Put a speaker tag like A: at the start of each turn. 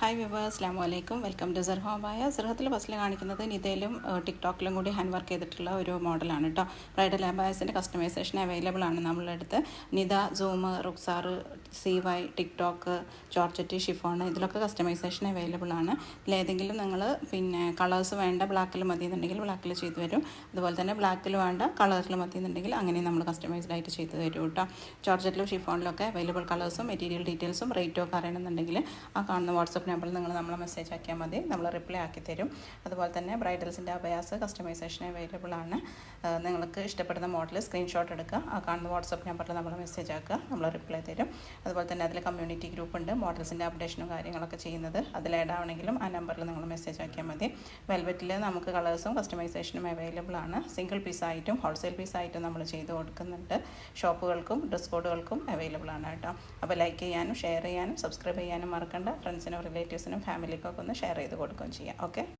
A: Hi viewers അസ്ലാം വലൈക്കും welcome to സെർഹോബായ സർഹത്തിൽ ഫസ്റ്റിൽ കാണിക്കുന്നത് നിതയിലും ടിക്ടോക്കിലും കൂടി ഹാൻഡ് വർക്ക് ചെയ്തിട്ടുള്ള ഒരു മോഡലാണ് കേട്ടോ ബ്രൈഡൽ ലാബായസിന്റെ കസ്റ്റമൈസേഷൻ അവൈലബിൾ ആണ് നമ്മളുടെ അടുത്ത്. Nita zoom Ruksar C Y TikTok georgette chiffon ഇതിലൊക്കെ കസ്റ്റമൈസേഷൻ അവൈലബിൾ ആണ്. ഇതിലേതെങ്കിലും നിങ്ങൾ പിന്നെ കളേഴ്സ് വേണ്ട ബ്ലാക്കിൽ മതി എന്നുണ്ടെങ്കിൽ ബ്ലാക്കിൽ ചെയ്തു തരും. അതുപോലെ തന്നെ ബ്ലാക്കിൽ വേണ്ട കളേഴ്സിൽ മതി എന്നുണ്ടെങ്കിൽ അങ്ങനെ നമ്മൾ കസ്റ്റമൈസ്ഡ് ആയിട്ട് ചെയ്തു തരും കേട്ടോ ജോർജറ്റിലും ഷിഫോണിലൊക്കെ അവൈലബിൾ കളേഴ്സും മെറ്റീരിയൽ ഡീറ്റെയിൽസും റേറ്റും ഒക്കെ അറിയണമെന്നുണ്ടെങ്കിൽ ആ കാണുന്ന വാട്സപ്പ് നമ്പറിൽ നിങ്ങൾ നമ്മളെ മെസ്സേജ് ആക്കിയാൽ മതി. നമ്മൾ റിപ്ലൈ ആക്കി തരും. അതുപോലെ തന്നെ ബ്രൈഡൽസിന്റെ അബയാസ് കസ്റ്റമൈസേഷൻ അവൈലബിൾ ആണ്. നിങ്ങൾക്ക് ഇഷ്ടപ്പെടുന്ന മോഡൽ സ്ക്രീൻഷോട്ട് എടുക്കുക. ആ കാണുന്ന വാട്സപ്പ് നമ്പറിൽ നമ്മൾ മെസ്സേജ് ആക്കുക. നമ്മൾ റിപ്ലൈ തരും. അതുപോലെ തന്നെ അതിൽ കമ്മ്യൂണിറ്റി ഗ്രൂപ്പ് ഉണ്ട്. മോഡൽസിന്റെ അപ്ഡേഷനും കാര്യങ്ങളൊക്കെ ചെയ്യുന്നത്. അതിൽ ആഡ് ആ നമ്പറിൽ നിങ്ങൾ മെസ്സേജ് ആക്കിയാൽ മതി. വെൽവെറ്റിൽ നമുക്ക് കളേഴ്സും കസ്റ്റമൈസേഷനും അവൈലബിൾ ആണ്. സിംഗിൾ പീസായിട്ടും ഹോൾസെയിൽ പീസായിട്ടും നമ്മൾ ചെയ്ത് കൊടുക്കുന്നുണ്ട്. ഷോപ്പുകൾക്കും ഡ്രസ് കോഡുകൾക്കും അവൈലബിൾ ആണ് കേട്ടോ. അപ്പോൾ ലൈക്ക് ചെയ്യാനും ഷെയർ ചെയ്യാനും സബ്സ്ക്രൈബ് ചെയ്യാനും മറക്കണ്ട. ഫ്രണ്ട്സിനും റിലേറ്റീവ്സിനും ഫാമിലിക്കൊക്കെ ഒന്ന് ഷെയർ ചെയ്ത് കൊടുക്കുകയും ചെയ്യാം. ഓക്കെ